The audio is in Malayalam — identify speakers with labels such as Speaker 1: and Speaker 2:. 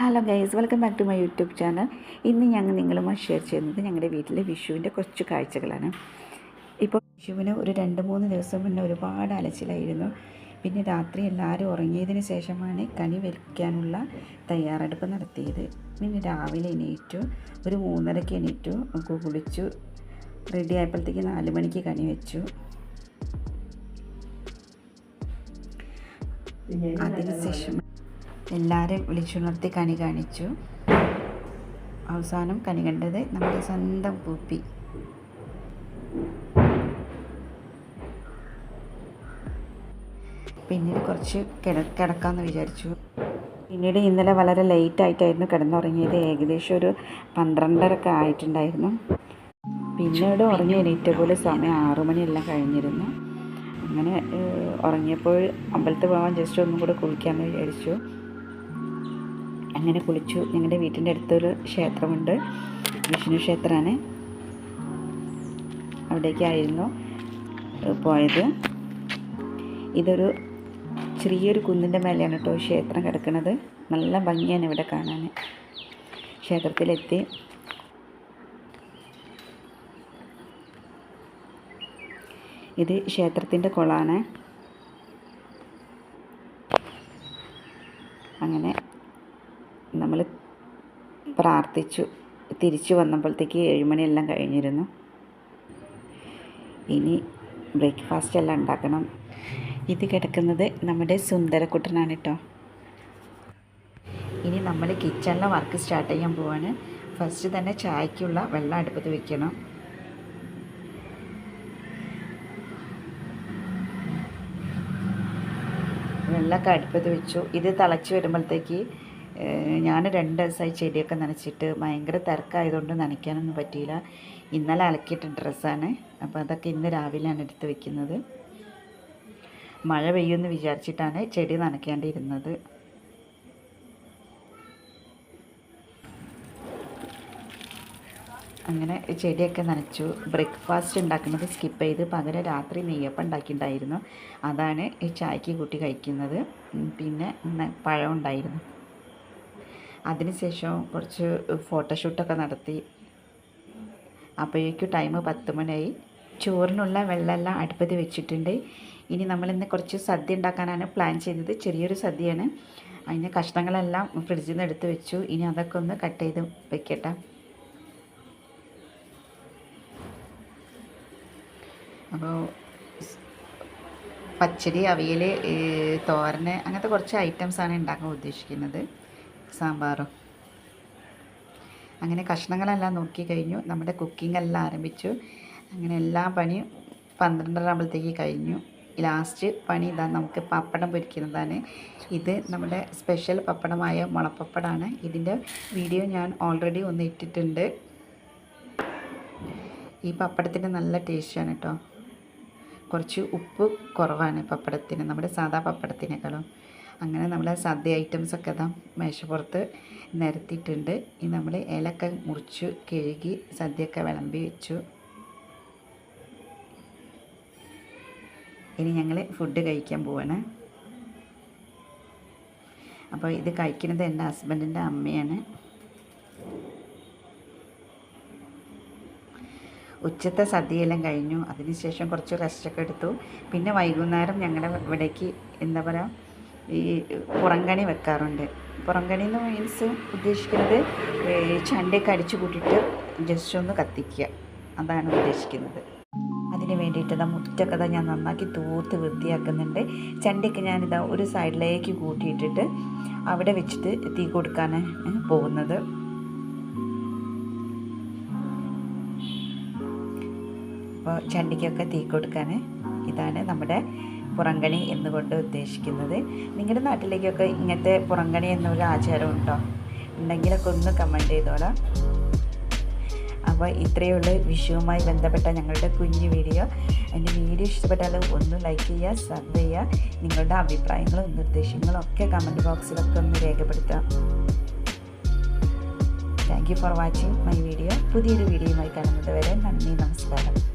Speaker 1: Hello guys welcome back to my YouTube channel ഇന്ന് ഞങ്ങൾ നിങ്ങളുമായി ഷെയർ ചെയ്യുന്നത് ഞങ്ങളുടെ വീട്ടിലെ വിഷുവിന്റെ കുറച്ച് കാഴ്ചകളാണ്. ഇപ്പോൾ വിഷുവിന് ഒരു രണ്ട് മൂന്ന് ദിവസം മുന്നേ ഒരുപാട് അലച്ചിലായിരുന്നു. പിന്നെ രാത്രി എല്ലാവരും ഉറങ്ങിയതിന് ശേഷമാണ് കണി വെക്കാനുള്ള തയ്യാറെടുപ്പ് നടത്തിയത്. പിന്നെ രാവിലെ എണീറ്റു ഒരു മൂന്നരയ്ക്ക് എണീറ്റു കുളിച്ചു റെഡി ആയപ്പോഴത്തേക്ക് നാല് മണിക്ക് കണി വെച്ചു. അതിനുശേഷം എല്ലാവരെയും വിളിച്ചുണർത്തി കണി കാണിച്ചു. അവസാനം കണി കണ്ടത് നമ്മുടെ സ്വന്തം പൂപ്പി. പിന്നീട് കുറച്ച് കിട കിടക്കാമെന്ന് വിചാരിച്ചു. പിന്നീട് ഇന്നലെ വളരെ ലേറ്റ് ആയിട്ടായിരുന്നു കിടന്നുറങ്ങിയത്. ഏകദേശം ഒരു പന്ത്രണ്ടരക്കെ ആയിട്ടുണ്ടായിരുന്നു. പിന്നീട് ഉറങ്ങി എണീറ്റ പോലെ സമയം ആറുമണിയെല്ലാം കഴിഞ്ഞിരുന്നു. അങ്ങനെ ഉറങ്ങിയപ്പോൾ അമ്പലത്തിൽ പോകാൻ ജസ്റ്റ് ഒന്നും കൂടെ കുളിക്കാമെന്ന് വിചാരിച്ചു. അങ്ങനെ കുളിച്ചു. ഞങ്ങളുടെ വീട്ടിന്റെ അടുത്തൊരു ക്ഷേത്രമുണ്ട്. വിഷ്ണു ക്ഷേത്രമാണ്. അവിടേക്കായിരുന്നു പോയത്. ഇതൊരു ചെറിയൊരു കുന്നിന്റെ മേലെയാണ് കേട്ടോ ക്ഷേത്രം കിടക്കുന്നത്. നല്ല ഭംഗിയാണ് ഇവിടെ കാണാൻ. ക്ഷേത്രത്തിലെത്തി. ഇത് ക്ഷേത്രത്തിന്റെ കുളമാണ് അങ്ങനെ നമ്മൾ പ്രാർത്ഥിച്ചു. തിരിച്ചു വന്നപ്പോഴത്തേക്ക് ഏഴുമണിയെല്ലാം കഴിഞ്ഞിരുന്നു. ഇനി ബ്രേക്ക്ഫാസ്റ്റ് എല്ലാം ഉണ്ടാക്കണം. ഇത് കിടക്കുന്നത് നമ്മുടെ സുന്ദരക്കുട്ടനാണ് കേട്ടോ. ഇനി നമ്മൾ കിച്ചണിലെ വർക്ക് സ്റ്റാർട്ട് ചെയ്യാൻ പോവാണ്. ഫസ്റ്റ് തന്നെ ചായക്കുള്ള വെള്ളം അടുപ്പത്ത് വെക്കണം. വെള്ളമൊക്കെ അടുപ്പത്ത് വെച്ചു. ഇത് തിളച്ച് വരുമ്പോഴത്തേക്ക് ഞാൻ രണ്ട് ദിവസമായി ചെടിയൊക്കെ നനച്ചിട്ട് ഭയങ്കര തിരക്കായതുകൊണ്ട് നനയ്ക്കാനൊന്നും പറ്റിയില്ല. ഇന്നലെ അലക്കിയിട്ട ഡ്രസ്സാണ്. അപ്പോൾ അതൊക്കെ ഇന്ന് രാവിലെയാണ് എടുത്ത് വെക്കുന്നത്. മഴ പെയ്യുമെന്ന് വിചാരിച്ചിട്ടാണ് ചെടി നനയ്ക്കേണ്ടിയിരുന്നത് അങ്ങനെ ചെടിയൊക്കെ നനച്ചു. ബ്രേക്ക്ഫാസ്റ്റ് ഉണ്ടാക്കുന്നത് സ്കിപ്പ് ചെയ്ത് പകരം രാത്രി നെയ്യപ്പം ഉണ്ടാക്കിയിട്ടുണ്ടായിരുന്നു. അതാണ് ഈ ചായക്ക് കൂട്ടി കഴിക്കുന്നത്. പിന്നെ പഴം ഉണ്ടായിരുന്നു. അതിനുശേഷം കുറച്ച് ഫോട്ടോഷൂട്ടൊക്കെ നടത്തി. അപ്പോഴേക്കും ടൈം പത്ത് മണിയായി. ചോറിനുള്ള വെള്ളമെല്ലാം അടുപ്പത്ത് വെച്ചിട്ടുണ്ട്. ഇനി നമ്മളിന്ന് കുറച്ച് സദ്യ ഉണ്ടാക്കാനാണ് പ്ലാൻ ചെയ്തത് ചെറിയൊരു സദ്യയാണ്. അതിന് കഷ്ണങ്ങളെല്ലാം ഫ്രിഡ്ജിൽ നിന്ന് എടുത്ത് വെച്ചു. ഇനി അതൊക്കെ ഒന്ന് കട്ട് ചെയ്ത് വെക്കട്ടെ. അപ്പോൾ പച്ചടി അവിയൽ തോരന് അങ്ങനത്തെ കുറച്ച് ഐറ്റംസാണ് ഉണ്ടാക്കാൻ ഉദ്ദേശിക്കുന്നത്. സാമ്പാറും. അങ്ങനെ കഷ്ണങ്ങളെല്ലാം നോക്കി കഴിഞ്ഞു. നമ്മുടെ കുക്കിംഗ് എല്ലാം ആരംഭിച്ചു. അങ്ങനെ എല്ലാ പണിയും പന്ത്രണ്ടര ആകുമ്പോഴത്തേക്ക് കഴിഞ്ഞു. ലാസ്റ്റ് പണി ഇതാ നമുക്ക് പപ്പടം പൊരിക്കുന്നതാണ്. ഇത് നമ്മുടെ സ്പെഷ്യൽ പപ്പടമായ മുളപ്പപ്പടമാണ് ഇതിന്റെ വീഡിയോ ഞാൻ ഓൾറെഡി ഒന്ന് ഇട്ടിട്ടുണ്ട്. ഈ പപ്പടത്തിന് നല്ല ടേസ്റ്റാണ് കേട്ടോ. കുറച്ച് ഉപ്പ് കുറവാണ് പപ്പടത്തിന്. നമ്മുടെ സാധാ പപ്പടത്തിനേക്കാളും. അങ്ങനെ നമ്മൾ സദ്യ ഐറ്റംസ് ഒക്കെ ഇതാ മേശപ്പുറത്ത് നിരത്തിയിട്ടുണ്ട്. ഇനി നമ്മൾ ഇലക്കെ മുറിച്ച് കഴുകി സദ്യയൊക്കെ വിളമ്പി വെച്ചു. ഇനി ഞങ്ങൾ ഫുഡ് കഴിക്കാൻ പോവാണ്. അപ്പോൾ ഇത് കഴിക്കുന്നത് എന്റെ ഹസ്ബൻഡിന്റെ അമ്മയാണ്. ഉച്ചത്തെ സദ്യയെല്ലാം കഴിഞ്ഞു. അതിനുശേഷം കുറച്ച് റെസ്റ്റൊക്കെ എടുത്തു. പിന്നെ വൈകുന്നേരം ഞങ്ങളുടെ ഇവിടേക്ക് എന്താ പറയുക ഈ പുറംകണി വെക്കാറുണ്ട്. പുറംകണി എന്ന് മീൻസ് ഉദ്ദേശിക്കുന്നത് ചണ്ടയൊക്കെ അടിച്ചു കൂട്ടിയിട്ട് ജസ്റ്റ് ഒന്ന് കത്തിക്കുക. അതാണ് ഉദ്ദേശിക്കുന്നത്. അതിന് വേണ്ടിയിട്ട് ഇതാ മുറ്റൊക്കെ ഇതാ ഞാൻ നന്നാക്കി തൂത്ത് വൃത്തിയാക്കുന്നുണ്ട്. ചണ്ടയൊക്കെ ഞാനിതാ ഒരു സൈഡിലേക്ക് കൂട്ടിയിട്ടിട്ട് അവിടെ വെച്ചിട്ട് തീ കൊടുക്കാൻ പോകുന്നത്. അപ്പോൾ ചണ്ടിക്കൊക്കെ തീ കൊടുക്കാൻ ഇതാണ് നമ്മുടെ പുറങ്കണി എന്നുകൊണ്ട് ഉദ്ദേശിക്കുന്നത്. നിങ്ങളുടെ നാട്ടിലേക്കൊക്കെ ഇങ്ങനത്തെ പുറങ്കണി എന്നൊരു ആചാരം ഉണ്ടോ? ഉണ്ടെങ്കിലൊക്കെ ഒന്ന് കമന്റ് ചെയ്തോളാം. അപ്പോൾ ഇത്രയേ ഉള്ളൂ. വിഷുവുമായി ബന്ധപ്പെട്ട ഞങ്ങളുടെ കുഞ്ഞു വീഡിയോ. എന്റെ വീഡിയോ ഇഷ്ടപ്പെട്ടാൽ ഒന്ന് ലൈക്ക് ചെയ്യുക സബ് ചെയ്യുക. നിങ്ങളുടെ അഭിപ്രായങ്ങളും നിർദ്ദേശങ്ങളും ഒക്കെ കമന്റ് ബോക്സിലൊക്കെ ഒന്ന് രേഖപ്പെടുത്താം thank you for watching my video പുതിയൊരു വീഡിയോയുമായി കാണുന്നത് വരെ നന്ദി നമസ്കാരം.